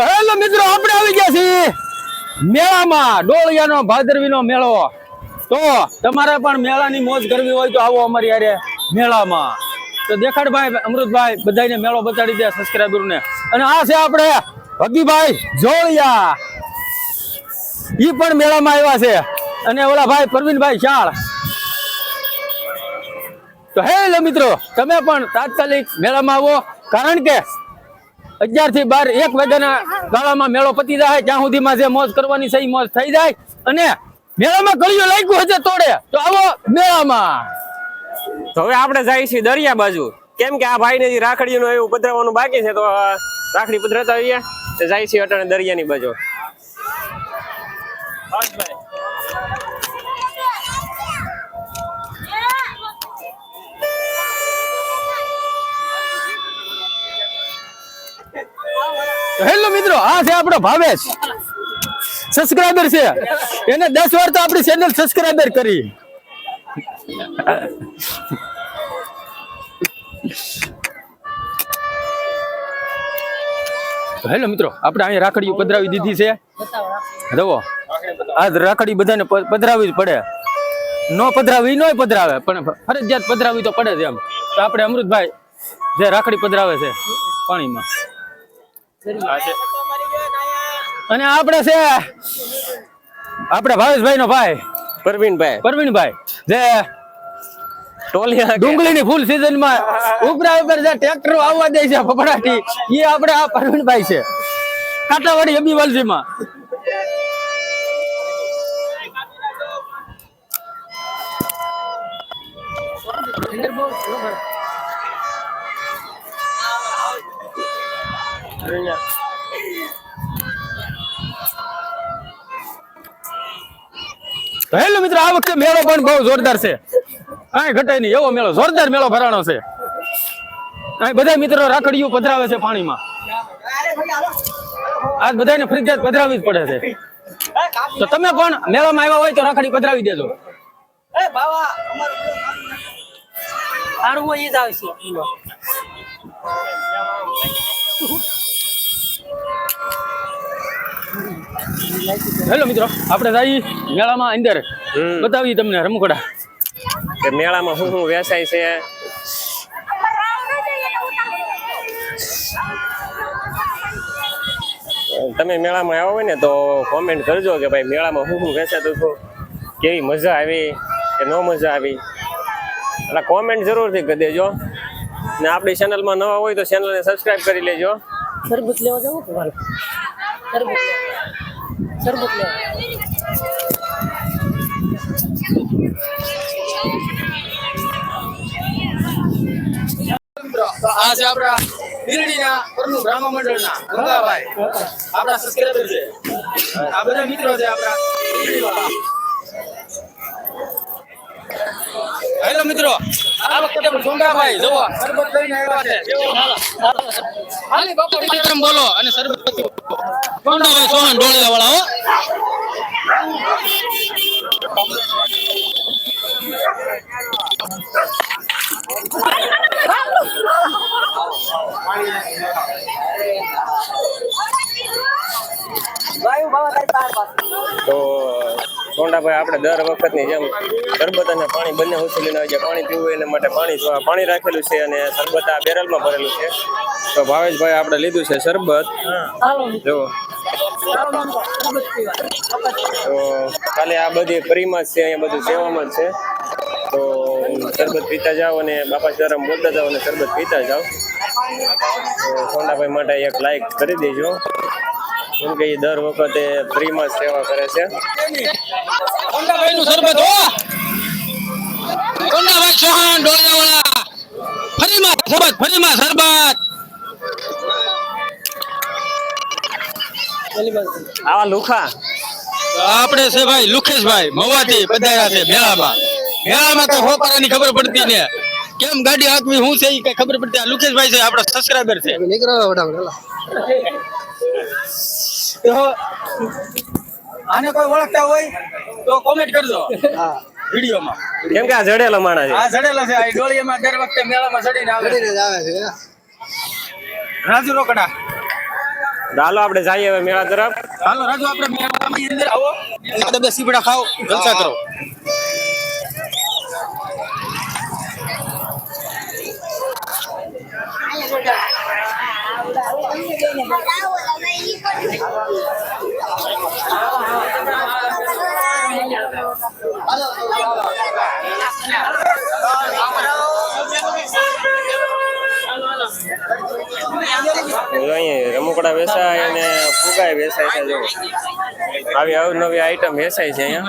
Hello મિત્રો, આપણે આવી ગયા છીએ મેળામાં. ડોળિયાનો, ભાદરવીનો મેળો. તો તમારે પણ મેળાની મોજ કરવી હોય તો આવો અમારી યારે મેળામાં. તો દેખાડ ભાઈ અમૃતભાઈ બધાને મેળો બતાડી દે સબસ્ક્રાઈબરને અને આ છે આપણે ભગીભાઈ જોળિયા. ઈ પણ મેળામાં આવ્યા છે. અને ઓલા ભાઈ પરવીનભાઈ શાળ. તો હેલો મિત્રો, તમે પણ તાત્કાલિક મેળામાં આવો. કારણ કે અગિયારથી બાર એક વાગ્યાના ગાળામાં મેળો પતી જાય ત્યાં સુધીમાં જે મોજ કરવાની છે મોજ થઈ જાય. અને મેળામાં કળિયું લાગ્યું હશે તોડે. તો આવો મેળામાં. તો હવે આપણે જઈએ છીએ દરિયા બાજુ. કેમ કે આ ભાઈને જે રાખડીનું એવું પધરાવવાનું બાકી છે તો રાખડી પધરાતા આવીએ તો જાય છીએ અટાણે દરિયાની બાજુ. હેલો મિત્રો, આ છે આપણો ભાવેશ. સબસ્ક્રાઇબર છે. એને દસ વાર તો આપણી ચેનલ સબસ્ક્રાઇબર કરી. હેલો મિત્રો, આપણે અહીંયા રાખડીઓ પધરાવી દીધી છે. જવો આ રાખડી બધાને પધરાવી જ પડે. નો પધરાવી નોય પધરાવે, પણ ફરજિયાત પધરાવી તો પડે છે એમ. તો આપણે અમૃતભાઈ જે રાખડી પધરાવે છે પાણીમાં. અને આપણે છે આપણે ભાવેશભાઈ નો ભાઈ. પરવીનભાઈ. પરવીનભાઈ જે ડુંગળીની ફૂલ સિઝનમાં ઉપરા ઉપર જે ટ્રેક્ટરો આવવા દે છે ફફડાટી એ આપણે આ પરવીનભાઈ છે. કાંટાવાડી એબી વાલજીમાં તો હેલો મિત્રો આ વખતે મેળો પણ બહુ જોરદાર છે. કાંઈ ઘટે નહીં એવો મેળો જોરદાર મેળો ભરાણો છે. અહીં બધા મિત્રો રાખડીઓ પધરાવે છે પાણીમાં. આજ બધાને ફરજિયાત પધરાવી જ પડે છે. તો તમે પણ મેળામાં આવ્યા હોય તો રાખડી પધરાવી દેજો. સારું હોય એ જ આવશે. હેલો મિત્રો આપણે જઈએ મેળામાં અંદર. હમ. બતાવી તમને રમકડા. કે મેળામાં શું શું વેચાય છે? તમે મેળામાં આવ્યા હોય ને તો કોમેન્ટ કરજો કે ભાઈ મેળામાં શું શું વેચાતું હતું કેવી મજા આવી કે ન મજા આવી? એટલે કોમેન્ટ જરૂરથી કરી દેજો. ને આપણી ચેનલમાં નવા હોય તો ચેનલને સબસ્ક્રાઈબ કરી લેજો. શરબત લેવા જવું ભાઈ શરબત લેવા આ છે આપણા બિરડીના પ્રમુખ બ્રાહ્મણ મંડળના. ગંગાભાઈ આપણા સબસ્ક્રાઇબર છે. આ મિત્રો છે આપણા હેલો મિત્રો આ વખતે પણ ગંગાભાઈ જુઓ. શરબત લઈને આવ્યા છે. ખાલી બાપુ વિક્રમ બોલો અને શરબત ગંગાભાઈ સોહન ડોળિયા વાળા હો. તો સોંડાભાઈ આપણે દર વખતની જેમ શરબત અને પાણી બંને ઉછળીને આવી જાય પાણી પીવું એના માટે પાણી પાણી રાખેલું છે અને શરબત આ બેરલમાં ભરેલું છે. તો ભાવેશભાઈ આપણે લીધું છે શરબત. જો. તો કાલે આ બધી ફ્રીમાં જ છે અહીંયા બધું સેવામાં જ છે. તો શરબત પીતા જાઓ અને બાપા સીતારામ બોલતા જાઓ અને શરબત પીતા જાઓ. તો સોંડાભાઈ માટે એક લાઈક કરી દેજો. કેમ કે દર વખતે ફ્રીમાં સેવા કરે છે. ગંગાભાઈ નું સરબત હો! ગંગાભાઈ ચૌહાણ ડોળિયાવાળા. ફરીમાં સરબત ફરીમાં શરબત. પેલી આવા લુખા? આપણે છે ભાઈ લુખેશભાઈ મવાથી પધાર્યા છે મેળામાં. મેળામાં તો હોપારાની ખબર પડતી ને. કેમ ગાડી હાંકવી હું છે એ કઈ ખબર પડતી? આ લુકેશભાઈ છે આપણા સબસ્ક્રાઇબર છે. તો આને કોઈ ઓળખતા હોય તો કોમેન્ટ કરજો વિડીયોમાં. કેમ કે આ જડેલા માણસ છે. આ જડેલા છે આ ડોળીયામાં દર વખતે મેળામાં ચડીને આવે રાજુ રોકડા. ચાલો આપણે જઈએ હવે મેળા તરફ. હાલો રાજુ આપણે મેળામાં અંદર આવો. આપણે બે સીપડા ખાઓ જલસા કરો. અહીંયા રમકડા વેચાય અને ફુગાય વેચાય છે જો. આવી અવનવી આઈટમ વેચાય છે અહીંયા.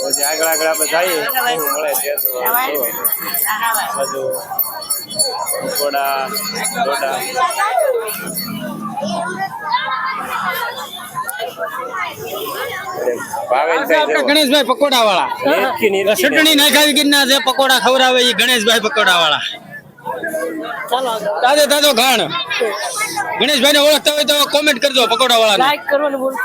પછી આગળ આગળ આપણે જઈએ મળે છે. બધું ઘોડા ગણેશભાઈ પકોડા વાળા ચટણી નાખાવી ગીરના જે પકોડા ખવડાવે એ ગણેશભાઈ પકોડા વાળા તાજો તાજો ઘાણ. ગણેશભાઈ ને ઓળખતા હોય તો કોમેન્ટ કરજો પકોડા વાળા લાઈક કરવાનું ભૂલશો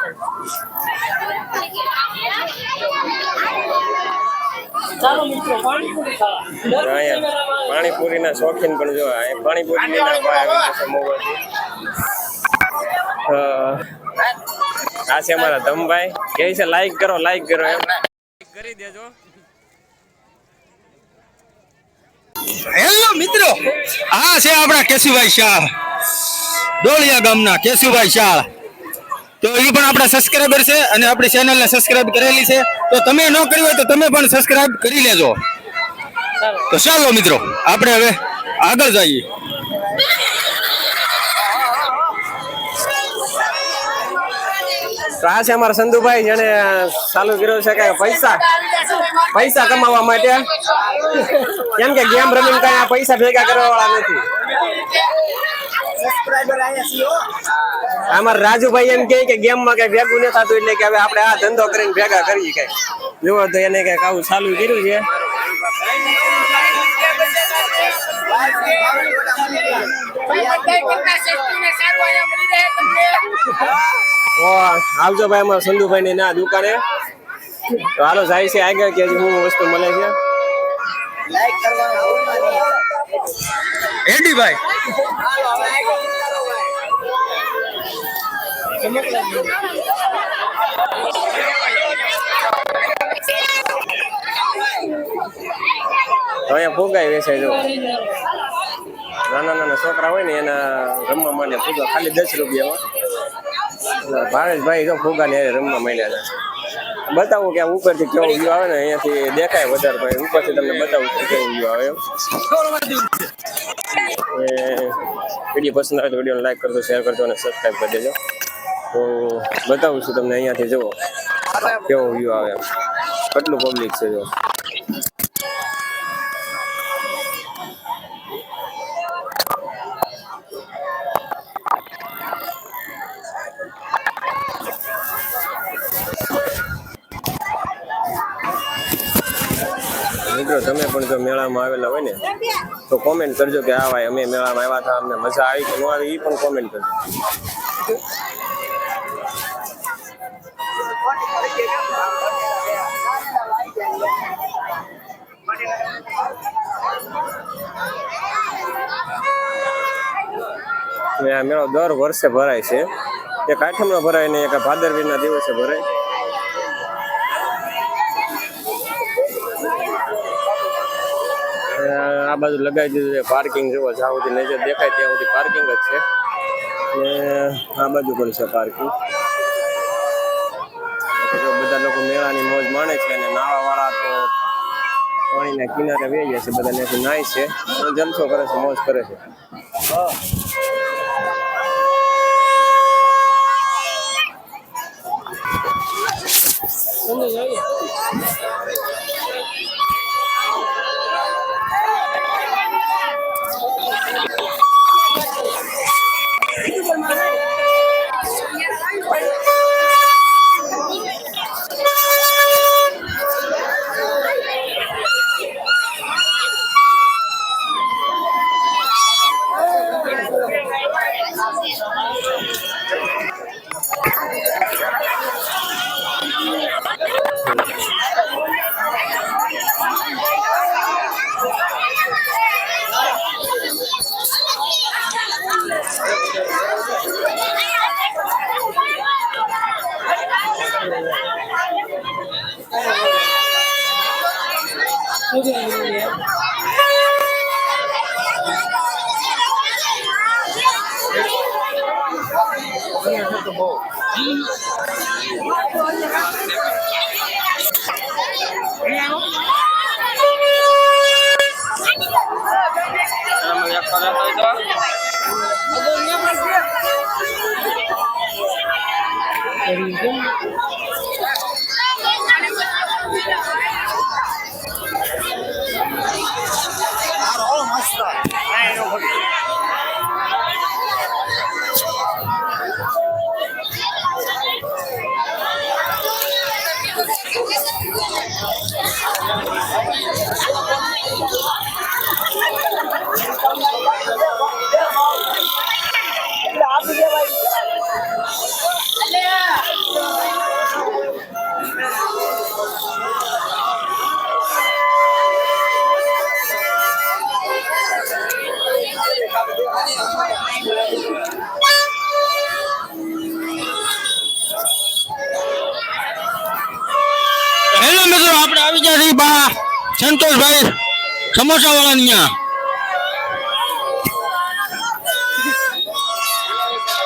પાણીપુરી ના શોખીન પણ જો અહીં પાણીપુરી મોબાઈલ આ છે અમારા ધમભાઈ. કે છે લાઈક કરો લાઈક કરો. એમ. કરી દેજો. હેલો મિત્રો આ છે આપણા કેશુભાઈ શાહ. ડોળિયા ગામના કેશુભાઈ શાહ. તો એ પણ આપણા સબસ્ક્રાઈબર છે અને આપણી ચેનલને સબસ્ક્રાઇબ કરેલી છે. તો તમે ન કરી હોય તો તમે પણ સબસ્ક્રાઇબ કરી લેજો. તો ચાલો મિત્રો આપણે હવે આગળ જઈએ. આ છે અમારા સંધુભાઈ જેને ચાલુ કર્યો છે કે પૈસા? પૈસા કમાવા માટે? કેમ કે ગેમ રમીને કઈ પૈસા ભેગા કરવા વાળા નથી? અમારા રાજુભાઈ એમ કે ગેમમાં કઈ ભેગું ન થતું એટલે કે હવે આપણે આ ધંધો કરીને ભેગા કરીએ કઈ. જુઓ તો એને આવું ચાલુ કર્યું છે. આવજો ભાઈ અમારા સંધુભાઈ ની ના દુકાને. તો હાલો જાય છે આગળ કે હું વસ્તુ મળે છે. એડી ભાઈ. અહીંયા ફુગાઈ વેચાય જો. નાના નાના છોકરા હોય ને એના રમવા માટે ફુગા ખાલી દસ રૂપિયામાં. ભાવેશભાઈ જો ફોગા ને રમવા માંડ્યા હતા બતાવું કે ઉપરથી કેવો વ્યૂ આવે ને, અહીંયાથી દેખાય વધારે ભાઈ ઉપરથી તમને બતાવું કે કેવો વ્યૂ આવે વીડિયો પસંદ આવે તો વિડીયોને લાઈક કરજો શેર કરજો અને સબસ્ક્રાઈબ કરી દેજો. તો બતાવું છું તમને અહીંયાથી, જુઓ. કેવો વ્યૂ આવે એમ. કેટલું પબ્લિક છે જો મિત્રો તમે પણ જો મેળામાં આવેલા હોય ને, તો કોમેન્ટ કરજો કે આ ભાઈ, અમે મેળામાં આવ્યા હતા, અમને મજા આવી કે ન આવી એ પણ કોમેન્ટ કરજો. મેળો દર વર્ષે ભરાય છે. એક આઠમનો ભરાય ને એક ભાદરવીના દિવસે ભરાય. આ બાજુ લગાવી દીધું છે પાર્કિંગ જેવો જ્યાં સુધી નજર દેખાય ત્યાં સુધી પાર્કિંગ જ છે. ને આ બાજુ પણ છે પાર્કિંગ બધા લોકો મેળાની મોજ માણે છે અને નાવા વાળા તો પાણીના કિનારે વહી જાય છે બધા નાય છે. જલસો કરે છે, મોજ કરે છે. આવી જશે બા સંતોષભાઈ સમોસા વાળા ત્યાં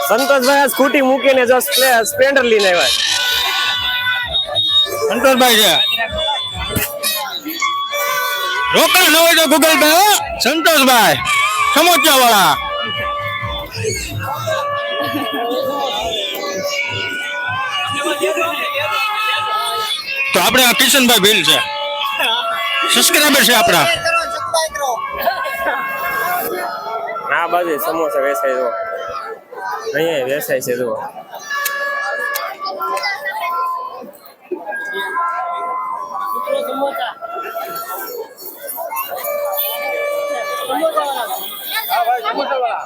સંતોષભાઈ સ્કૂટી મૂકીને જો સ્પ્લેન્ડર લઈને આવ્યા સંતોષભાઈ છે. રોકડા ન હોય તો ગૂગલ પે સંતોષભાઈ સમોસા વાળા આપણે આ કિશનભાઈ ભીલ છે. સબસ્ક્રાઈબર છે આપણા. ના બાજુ સમોસા વેચાય જો અહીંયા વેચાય છે જો મિત્રો સમોસા સમોસા વાળા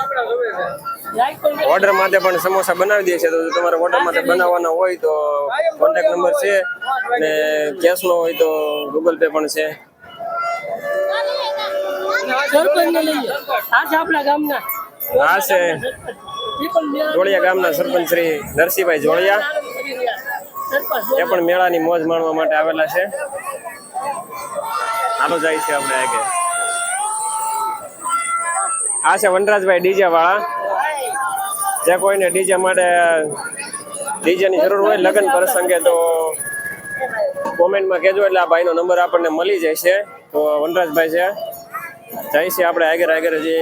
આપણા જોવે કરો. ઓર્ડર માટે પણ સમોસા બનાવી દે છે. તો તમારે ઓર્ડર માટે બનાવવાના હોય તો કોન્ટેક્ટ નંબર છે અને કેશનો હોય તો ગૂગલ પે પણ છે. હા છે જોડિયા ગામના. સરપંચ શ્રી નરસિંહભાઈ જોડિયા એ પણ મેળાની મોજ માણવા માટે આવેલા છે. હાલો જાય છે આપણે આગળ. આ છે વનરાજભાઈ ડીજે વાળા જે કોઈને ડીજે માટે ડીજેની જરૂર હોય, લગ્ન પ્રસંગે તો કોમેન્ટમાં કહેજો. એટલે આ ભાઈનો નંબર આપણને મળી જાય છે તો વનરાજભાઈ છે. જાય છે આપણે આગળ આગળ જે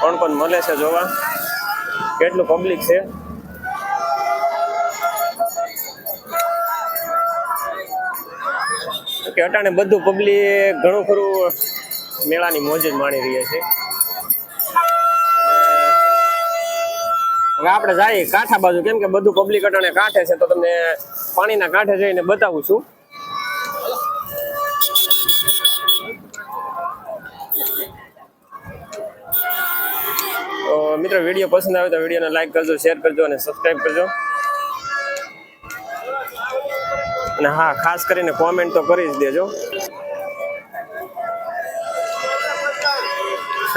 કોણ કોણ મળે છે જોવા. કેટલું પબ્લિક છે. અટાણે બધું પબ્લિક ઘણું ખરું મેળાની મોજ જ માણી રહ્યા છે. હવે આપણે જઈએ કાંઠા બાજુ. કેમ કે બધું પબ્લિક અટાણે કાંઠે છે, તો તમને પાણીના કાંઠે જઈને બતાવું છું. તો મિત્રો, વીડિયો પસંદ આવે તો વિડીયોને લાઈક કરજો શેર કરજો અને સબસ્ક્રાઈબ કરજો. અને હા, ખાસ કરીને કોમેન્ટ તો કરી જ દેજો.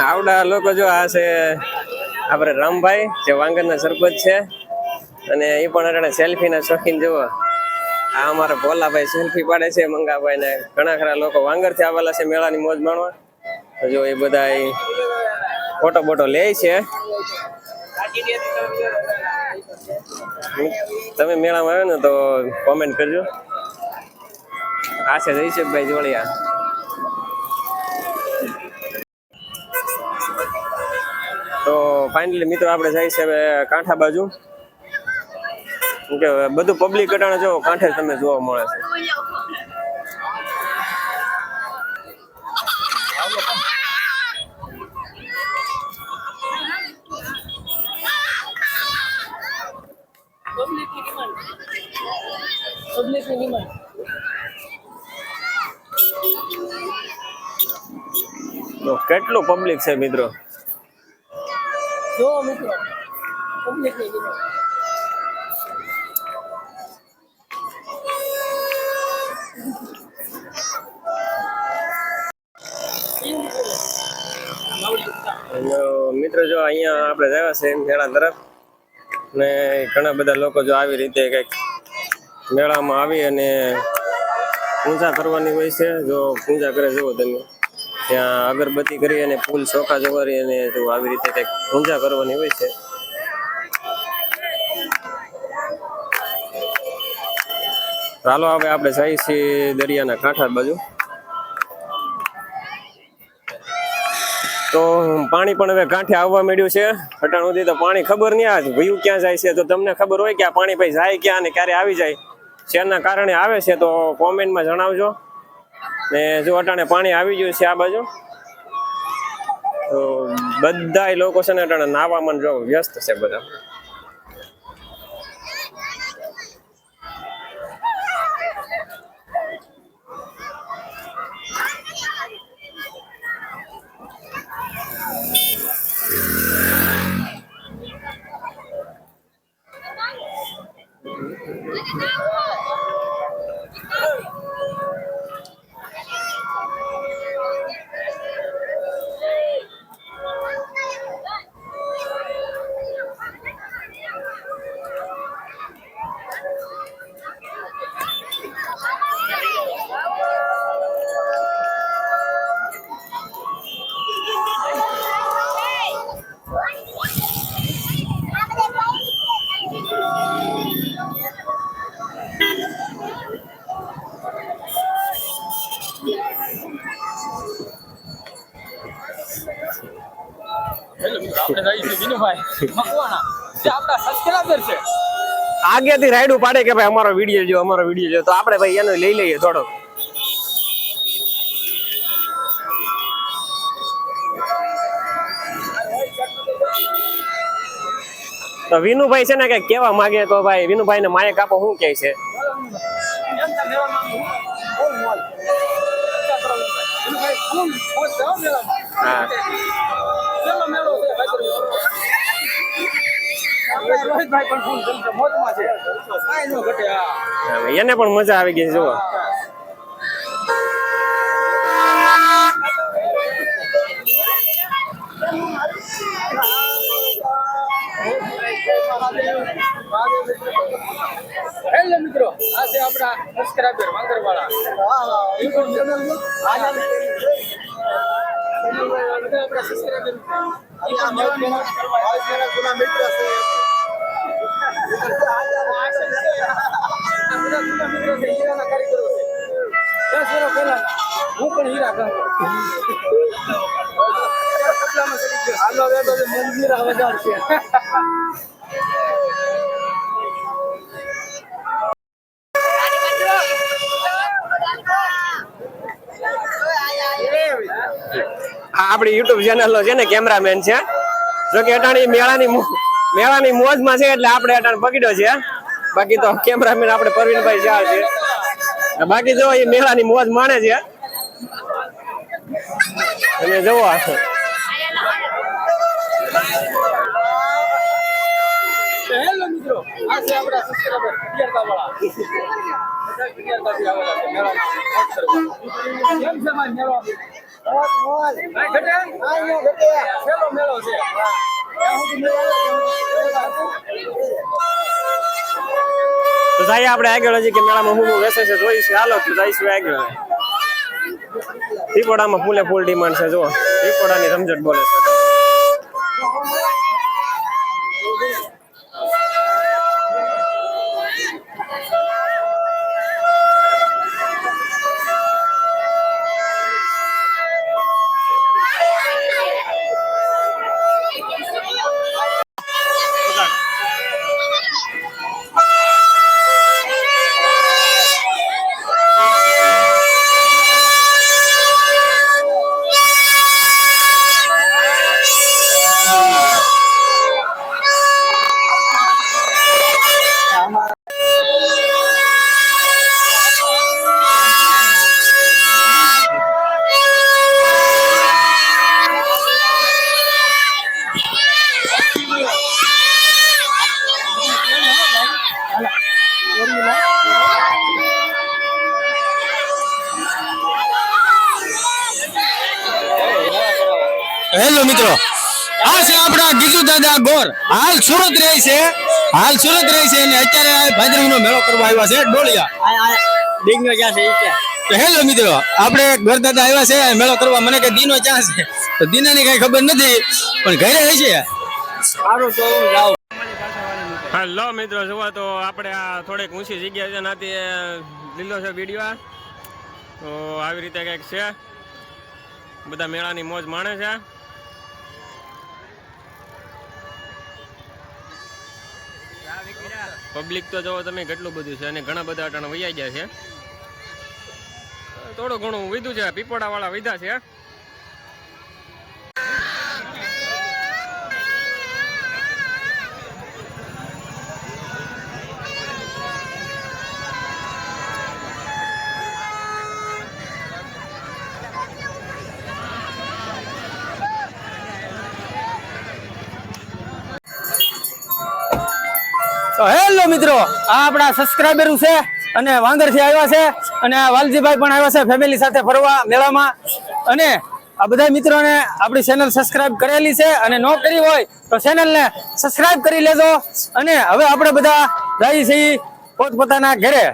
આવડા લોકો જો આ છે આપણે રામભાઈ, જે વાંગરના સરપંચ છે. અને એ પણ અટાણે સેલ્ફીના શોખીન જુઓ. આ અમારા ભોલાભાઈ સેલ્ફી પાડે છે મંગાભાઈ ને ઘણા ખરા લોકો વાંગરથી આવેલા છે મેળાની મોજ માણવા. જો એ બધા ફોટો બોટો લે છે. તમે મેળામાં આવ્યો ને તો કોમેન્ટ કરજો. આ છે જયસેફભાઈ જોડિયા. તો ફાઇનલી મિત્રો આપણે જાય છે હવે કાંઠા બાજુ. કે બધું પબ્લિક અટાણે જો કાંઠે તમને જોવા મળે છે. તો કેટલું પબ્લિક છે મિત્રો? જો મિત્રો પબ્લિકની ડિમાન્ડ હેલો મિત્રો જો અહીંયા આપણે આવ્યા છે મેળા તરફ, ને ઘણા બધા લોકો જો આવી રીતે કંઈક મેળામાં આવી અને પૂજા કરવાની હોય છે. જો પૂજા કરે, જુઓ તમે. ત્યાં અગરબત્તી કરી અને ફૂલ ચોખા જવારી અને આવી રીતે કંઈક પૂજા કરવાની હોય છે. ચાલો, હવે આપણે જઈએ છીએ દરિયાના કાંઠા બાજુ. તો પાણી પણ હવે કાંઠે આવવા માંડ્યું છે. અટાણ સુધી તો પાણી ખબર નહીં, આ ભયું ક્યાં જાય છે? તો તમને ખબર હોય કે આ પાણી ભાઈ જાય ક્યાં અને ક્યારે આવી જાય? શેરના કારણે આવે છે તો કોમેન્ટમાં જણાવજો. ને જો અટાણે પાણી આવી ગયું છે આ બાજુ, તો બધા લોકો છે ને અટાણે નાવામાં જો વ્યસ્ત છે બધા. આગેથી રાયડું પાડે કે ભાઈ અમારો વીડિયો જો અમારો વીડિયો જો તો આપણે ભાઈ એનો લઈ લઈએ થોડો તો વિનુભાઈ છે ને કઈ કેવા માંગે તો ભાઈ વિનુભાઈ ને માયક આપો શું કહે છે? હા એને પણ મજા આવી ગઈ જુઓ. હેલો મિત્રો આ છે આપણા સબસ્ક્રાઇબર વાંગરવાળા. યુટ્યુબ ચેનલ હું પણ હીરા કરું મંદિર વધાર છે. આ આપણી યુટ્યુબ ચેનલ છે ને કેમેરામેન છે. જો કે અટાણી મેળાની મેળાની મોજમાં છે એટલે આપણે અટાણ પકડ્યો છે. બાકી તો કેમેરામેન આપણે પરવીનભાઈ શાહ છે. બાકી જો એ મેળાની મોજ માણે છે. અને જોવો હેલો મિત્રો, આ છે આપણા સબસ્ક્રાઇબર પિયરકા વાળા બધા પિયરકાથી આવેલા છે મેળામાં? તો જાય આગળ હજી કે મેળામાં હું વેસે છે જોઈશું હાલો, તો જઈશું આગળ. પીપોડામાં ફૂલે ફૂલ ડિમાન્ડ છે જો પીપોડાની રમઝટ બોલે છે. સુરત રહે છે. હાલ સુરત રહે છે અને અત્યારે ભાદરવીનો મેળો કરવા આવ્યા છે. ડોળિયા. છે? તો હેલો મિત્રો આપણે ગરદાદા આવ્યા છે. મેળો કરવા મને કઈ દીનો ક્યાં છે? તો દીનાની કઈ ખબર નથી પણ ઘરે હશે સારું તો હું જાઉં. હેલો મિત્રો જુઓ તો આપણે આ થોડીક ઊંચી જગ્યા છે નાથી લીલો છે વીડિયો તો આવી રીતે કંઈક છે. બધા મેળાની મોજ માણે છે. પબ્લિક તો જોવો તમે કેટલું બધું છે અને ઘણા બધા અટાણા વૈયા ગયા છે. થોડું ઘણું વિધું છે પીપોડા વાળા વિધા છે હેલો મિત્રો, આ આપણા સબસ્ક્રાઈબર છે અને વાંદરથી આવ્યા છે અને વાલજીભાઈ પણ આવ્યા છે ફેમિલી સાથે ફરવા મેળામાં. અને આ બધા મિત્રોને આપણી ચેનલ સબસ્ક્રાઇબ કરેલી છે અને ન કરી હોય તો ચેનલને સબસ્ક્રાઇબ કરી લેજો. અને હવે આપણે બધા જઈએ છીએ પોતપોતાના ઘરે.